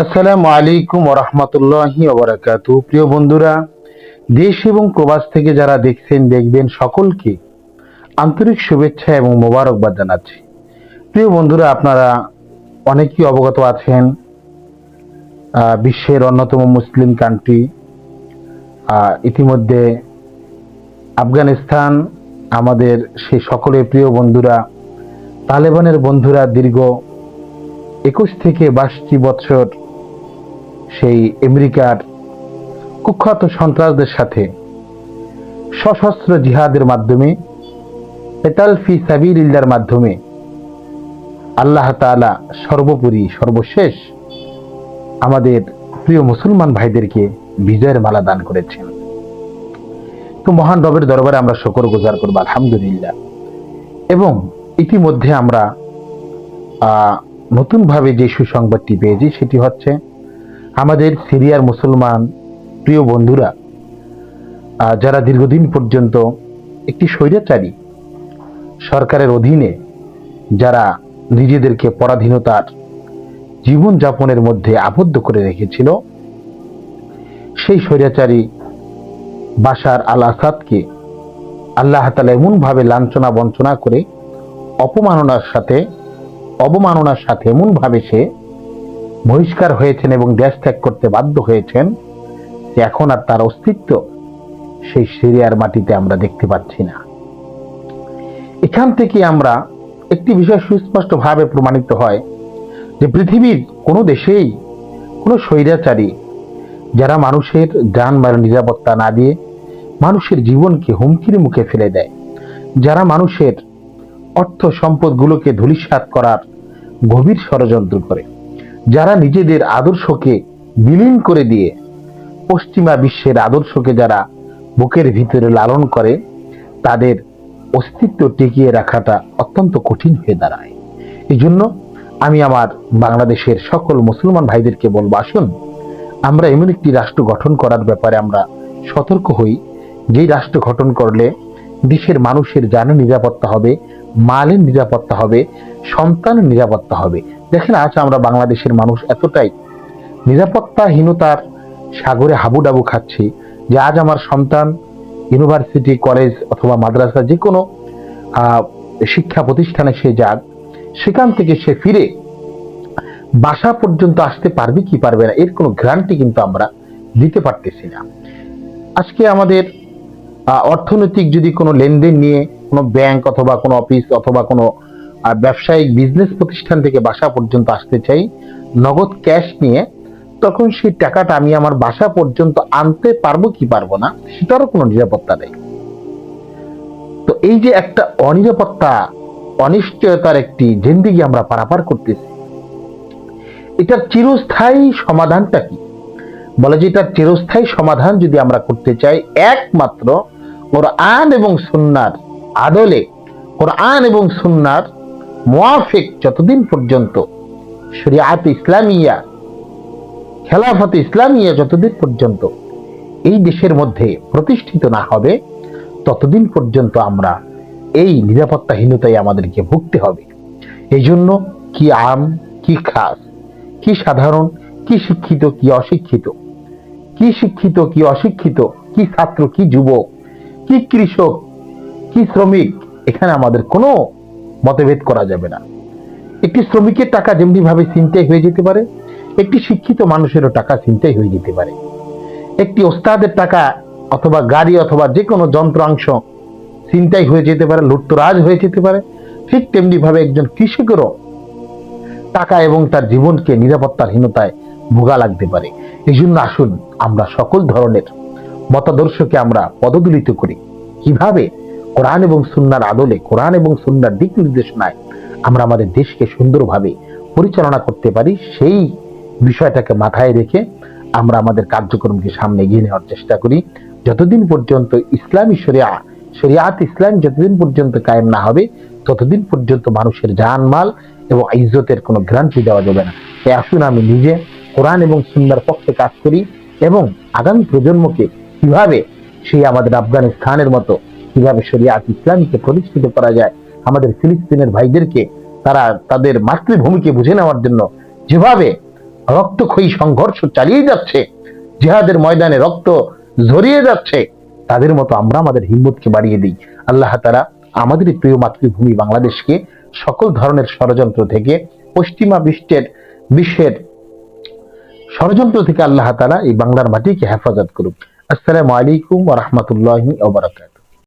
আসসালামু আলাইকুম ওরহমতুল্লাহি ওবরাকাত প্রিয় বন্ধুরা, দেশ এবং প্রবাস থেকে যারা দেখছেন, দেখবেন সকলকে আন্তরিক শুভেচ্ছা এবং মোবারকবাদ জানাচ্ছি। প্রিয় বন্ধুরা, আপনারা অনেকেই অবগত আছেন বিশ্বের অন্যতম মুসলিম কান্ট্রি ইতিমধ্যে আফগানিস্তান, আমাদের সেই সকলের প্রিয় বন্ধুরা, তালেবানের বন্ধুরা দীর্ঘ একুশ থেকে বাইশটি বছর সেই আমেরিকার কুখ্যাত সন্ত্রাসদের সাথে সশস্ত্র জিহাদের মাধ্যমে পেতাল ফি সাবিলিল্লার মাধ্যমে আল্লাহ তাআলা সর্বোপরি সর্বশেষ আমাদের প্রিয় মুসলমান ভাইদেরকে বিজয়ের মালা দান করেছেন। তো মহান রবের দরবারে আমরা শকর গুজার করব, আলহামদুলিল্লাহ। এবং ইতিমধ্যে আমরা নতুনভাবে যে সুসংবাদটি পেয়েছি, সেটি হচ্ছে আমাদের সিরিয়ার মুসলমান প্রিয় বন্ধুরা যারা দীর্ঘদিন পর্যন্ত একটি স্বৈরাচারী সরকারের অধীনে, যারা নিজেদেরকে পরাধীনতার জীবনযাপনের মধ্যে আবদ্ধ করে রেখেছিল, সেই স্বৈরাচারী বাসার আল আসাদকে আল্লাহ তালা এমনভাবে লাঞ্ছনা বঞ্চনা করে অপমাননার সাথে, অবমাননার সাথে এমনভাবে সে বহিষ্কার হয়েছেন এবং দেশ ত্যাগ করতে বাধ্য হয়েছেন, যে এখন আর তার অস্তিত্ব সেই সিরিয়ার মাটিতে আমরা দেখতে পাচ্ছি না। এখান থেকে আমরা একটি বিষয় সুস্পষ্টভাবে প্রমাণিত হয় যে পৃথিবীর কোনো দেশেই কোনো স্বৈরাচারী যারা মানুষের যান মার নিরাপত্তা না দিয়ে মানুষের জীবনকে হুমকির মুখে ফেলে দেয়, যারা মানুষের অর্থ সম্পদগুলোকে ধূলিসাৎ করার গভীর ষড়যন্ত্র করে। যারা নিজেদের আদর্শকে বিলীন করে দিয়ে পশ্চিমা বিশ্বের আদর্শকে যারা বুকের ভিতরে লালন করে, তাদের অস্তিত্ব টিকিয়ে রাখাটা অত্যন্ত কঠিন হয়ে দাঁড়ায়। এই জন্য আমি আমার বাংলাদেশের সকল মুসলমান ভাইদেরকে বলব, আসুন আমরা এমন একটি রাষ্ট্র গঠন করার ব্যাপারে আমরা সতর্ক হই। যেই রাষ্ট্র গঠন করলে দেশের মানুষের জানের নিরাপত্তা হবে, মালের নিরাপত্তা হবে, সন্তানের নিরাপত্তা হবে। দেখেন আজ আমরা বাংলাদেশের মানুষ এতটাই নিরাপত্তাহীনতার সাগরে হাবুডাবু খাচ্ছি যে আজ আমার সন্তান ইউনিভার্সিটি, কলেজ অথবা মাদ্রাসা যে কোনো শিক্ষা প্রতিষ্ঠানে সে যাক, সেখান থেকে সে ফিরে বাসা পর্যন্ত আসতে পারবে কি পারবে না, এর কোনো গ্যারান্টি কিন্তু আমরা দিতে পারতেছি না। আজকে আমাদের অর্থনৈতিক যদি কোনো লেনদেন নিয়ে কোনো ব্যাংক অথবা কোনো অফিস অথবা কোনো আহ, ব্যবসায়িক বিজনেস প্রতিষ্ঠান থেকে বাসা পর্যন্ত আসতে চাই নগদ ক্যাশ নিয়ে তখন সেই টাকাটা আমি আমার বাসা পর্যন্ত আনতে পারব কি পারব না সেটারও কোনো নিরাপত্তা নেই। তো এই যে একটা অনিরাপত্তা অনিশ্চয়তার একটি জিন্দিগি আমরা পারাপার করতেছি এটার চিরস্থায়ী সমাধানটা কি? বলে যে এটার চিরস্থায়ী সমাধান যদি আমরা করতে চাই একমাত্র কোরআন এবং সুন্নার আদলে কোরআন এবং সুন্নার মোয়াফিক যতদিন পর্যন্ত শরিয়াত ইসলামিয়া, খেলাফত ইসলামিয়া যতদিন পর্যন্ত এই দেশের মধ্যে প্রতিষ্ঠিত না হবে, ততদিন পর্যন্ত আমরা এই নিরাপত্তাহীনতায় আমাদেরকে ভুগতে হবে। এই জন্য কি আম, কি খাস, কি সাধারণ, কি শিক্ষিত, কি অশিক্ষিত, কি শিক্ষিত, কি অশিক্ষিত, কি ছাত্র, কি যুবক, কি কৃষক, কি শ্রমিক, এখানে আমাদের কোনো মতভেদ করা যাবে না। একটি শ্রমিকের টাকা যেমনি ভাবে চিন্তাই হয়ে যেতে পারে, একটি শিক্ষিত মানুষেরও টাকা চিন্তাই হয়ে যেতে পারে। একটি ওস্তাদের টাকা অথবা গাড়ি অথবা যে কোনো যন্ত্রাংশ চিন্তাই হয়ে যেতে পারে, লুটতরাজ হয়ে যেতে পারে, ঠিক তেমনি ভাবে একজন কৃষকেরও টাকা এবং তার জীবনকে নিরাপত্তাহীনতায় ভোগা লাগতে পারে। এই জন্য আসুন আমরা সকল ধরনের মতাদর্শকে আমরা পদদলিত করি। কীভাবে? কোরআন এবং সুন্নার আদলে, কোরআন এবং সুন্নার দিক নির্দেশনায় আমরা আমাদের দেশকে সুন্দরভাবে পরিচালনা করতে পারি, সেই বিষয়টাকে মাথায় রেখে আমরা আমাদের কার্যক্রমকে সামনে এগিয়ে নেওয়ার চেষ্টা করি। যতদিন পর্যন্ত ইসলামী শরিয়া, শরিয়াত ইসলাম যতদিন পর্যন্ত কায়েম না হবে, ততদিন পর্যন্ত মানুষের জানমাল এবং ইজ্জতের কোনো গ্যারান্টি দেওয়া যাবে না। তাই আসুন আমি নিজে কোরআন এবং সুন্দর পক্ষে কাজ করি এবং আগামী প্রজন্মকে কীভাবে সেই আমাদের আফগানিস্তানের মতো কীভাবে শরিয়াত ইসলামীকে প্রতিষ্ঠিত করা যায়, আমাদের ফিলিস্তিনের ভাইদেরকে তারা তাদের মাতৃভূমিকে বুঝে নেওয়ার জন্য যেভাবে রক্তক্ষয়ী সংঘর্ষ চালিয়ে যাচ্ছে, জিহাদের ময়দানে রক্ত ঝরিয়ে যাচ্ছে, তাদের মতো আমরা আমাদের হিম্মতকে বাড়িয়ে দিই। আল্লাহ তারা আমাদের প্রিয় মাতৃভূমি বাংলাদেশকে সকল ধরনের ষড়যন্ত্র থেকে, পশ্চিমা বিশ্বের বিশ্বের ষড়যন্ত্র থেকে আল্লাহ তালা এই বাংলার মাটিকে হেফাজত করুক। আসসালামু আলাইকুম রাহমাতুল্লাহি ওয়া বারাকাতুহু।